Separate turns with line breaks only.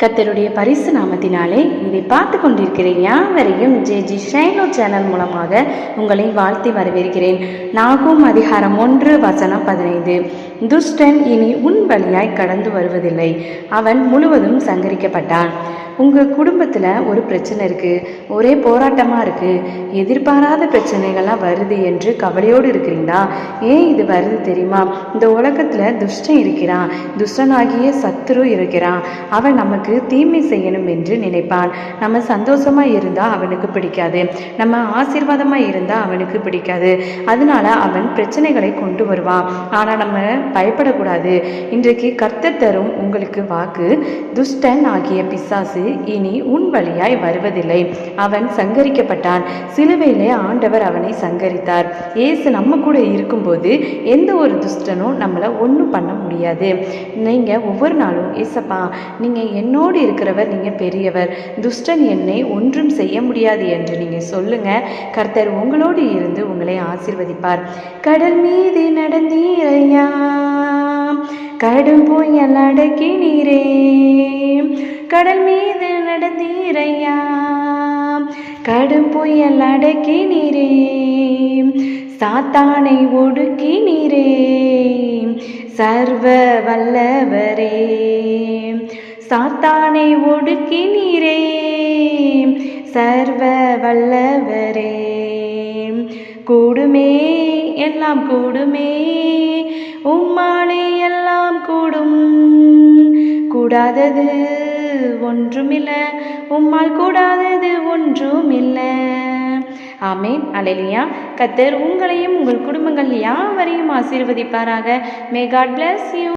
கத்தருடைய பரிசு நாமத்தினாலே இதை பார்த்து கொண்டிருக்கிற யாவரையும் ஜே ஜி ஷைனோ சேனல் மூலமாக உங்களை வாழ்த்தி வரவேற்கிறேன். நாகும் அதிகாரம் ஒன்று வசனம் பதினைந்து. துஷ்டன் இனி உன் வழியாய் கடந்து வருவதில்லை. அவன் முழுவதும் சங்கரிக்கப்பட்டான். உங்கள் குடும்பத்தில் ஒரு பிரச்சனை இருக்குது ஒரே போராட்டமாக இருக்குது எதிர்பாராத பிரச்சனைகள்லாம் வருது என்று கவலையோடு இருக்கிறீங்களா? ஏன் இது வருது தெரியுமா? இந்த உலகத்தில் துஷ்டன் இருக்கிறான் துஷ்டனாகிய சத்துரு இருக்கிறான். அவன் நமக்கு தீமை செய்யணும் என்று நினைப்பான். நம்ம சந்தோஷமாக இருந்தால் அவனுக்கு பிடிக்காது. நம்ம ஆசீர்வாதமாக இருந்தால் அவனுக்கு பிடிக்காது. அதனால அவன் பிரச்சனைகளை கொண்டு வருவான். ஆனால் நம்ம பயப்படக்கூடாது. இன்றைக்கு கர்த்தர் தரும் உங்களுக்கு வாக்கு துஷ்டன் ஆகிய பிசாசு இனி உன் வழியாய் வருவதில்லை. அவன் சங்கரிக்கப்பட்டான். சிலுவையிலே ஆண்டவர் அவனை சங்கரித்தார். ஏசு நம்ம கூட இருக்கும்போது எந்த ஒரு துஷ்டனும் நம்மளை ஒன்றும் பண்ண முடியாது. நீங்கள் ஒவ்வொரு நாளும் ஏசப்பா நீங்கள் என்னோடு இருக்கிறவர் நீங்கள் பெரியவர். துஷ்டன் என்னை ஒன்றும் செய்ய முடியாது என்று நீங்கள் சொல்லுங்கள் கர்த்தர் உங்களோடு இருந்து உங்களை ஆசிர்வதிப்பார். கடல் மீது நடந்தீரையா? கடும் புயல் அடக்கினீரே. கடல் மீது நடந்தீரையா கடும் புயல் அடக்கினீரே சாத்தானை ஒடுக்கினீரே சர்வ வல்லவரே சாத்தானை ஒடுக்கினீரே சர்வ வல்லவரே கூடுமே எல்லாம் கூடுமே. உம்மாலே எல்லாம் கூடும். கூடாதது ஒன்றுமில்லை. உம்மால் கூடாதது ஒன்றுமில்லை. ஆமேன். அலையிலியா கத்தர் உங்களையும் உங்கள் குடும்பங்கள் யாவரையும் ஆசீர்வதிப்பாராக. May God bless you